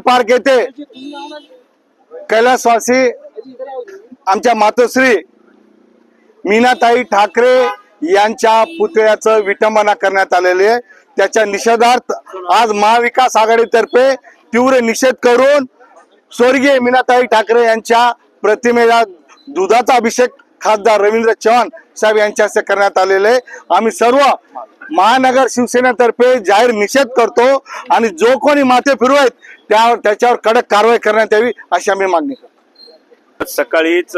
Park येथे कैलासवासी आमच्या मातोश्री मीनाताई ठाकरे यांच्या पुतळ्याचं विटंबना करण्यात आलेले आहे. त्याच्या निषेधार्थ आज महाविकास आघाडीतर्फे तीव्र निषेध करून स्वर्गीय मीनाताई ठाकरे यांच्या प्रतिमेला दुधाचा अभिषेक खासदार रवींद्र चव्हाण साहेब यांच्या हस्ते करण्यात आलेले आहे. आम्ही सर्व महानगर शिवसेनेतर्फे जाहीर निषेध करतो आणि जो कोणी माथे फिरवायत आहेत त्या त्याच्यावर कडक कारवाई करण्यात यावी अशी आम्ही मागणी करतो. सकाळीच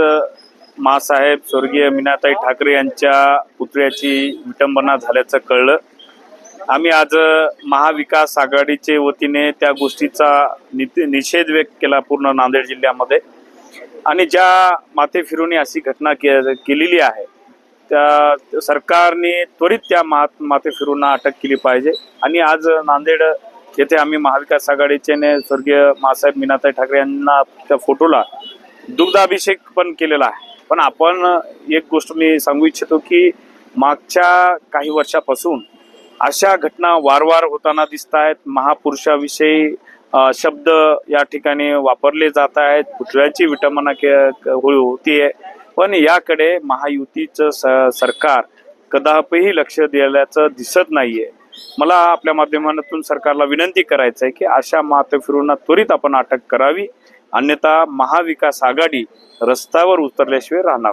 मासाहेब स्वर्गीय मीनाताई ठाकरे यांच्या पुतळ्याची विटंबना झाल्याचं कळलं. आम्ही आज महाविकास आघाडीचे वतीने त्या गोष्टीचा निषेध व्यक्त केला पूर्ण नांदेड जिल्ह्यामध्ये. आणि ज्या माथेफिरूने अशी घटना के- केलेली आहे त्या सरकारने त्वरित त्या मा माथे फिरूंना अटक केली पाहिजे. आणि आज नांदेड येथे आम्ही महाविकास आघाडीचे ने स्वर्गीय मासाहेब मीनाताई ठाकरे यांना त्या फोटोला दुग्धाभिषेक पण केलेला आहे. पण आपण एक गोष्ट मी सांगू इच्छितो की मागच्या काही वर्षापासून अशा घटना वारंवार होताना दिसत आहेत महापुरुषाविषयी शब्द या ठिकाणी वापरले जात आहेत. पुतळ्याची विटंबना के होतीये. पण याकडे महायुतीचं स- सरकार कदापही लक्ष दिल्याचं दिसत नाहीये. मला आपल्या माध्यमातून सरकारला विनंती करायचं आहे की अशा मातफिरूंना त्वरित आपण अटक करावी. अन्यथा महाविकास आघाडी रस्त्यावर उतरल्याशिवाय राहणार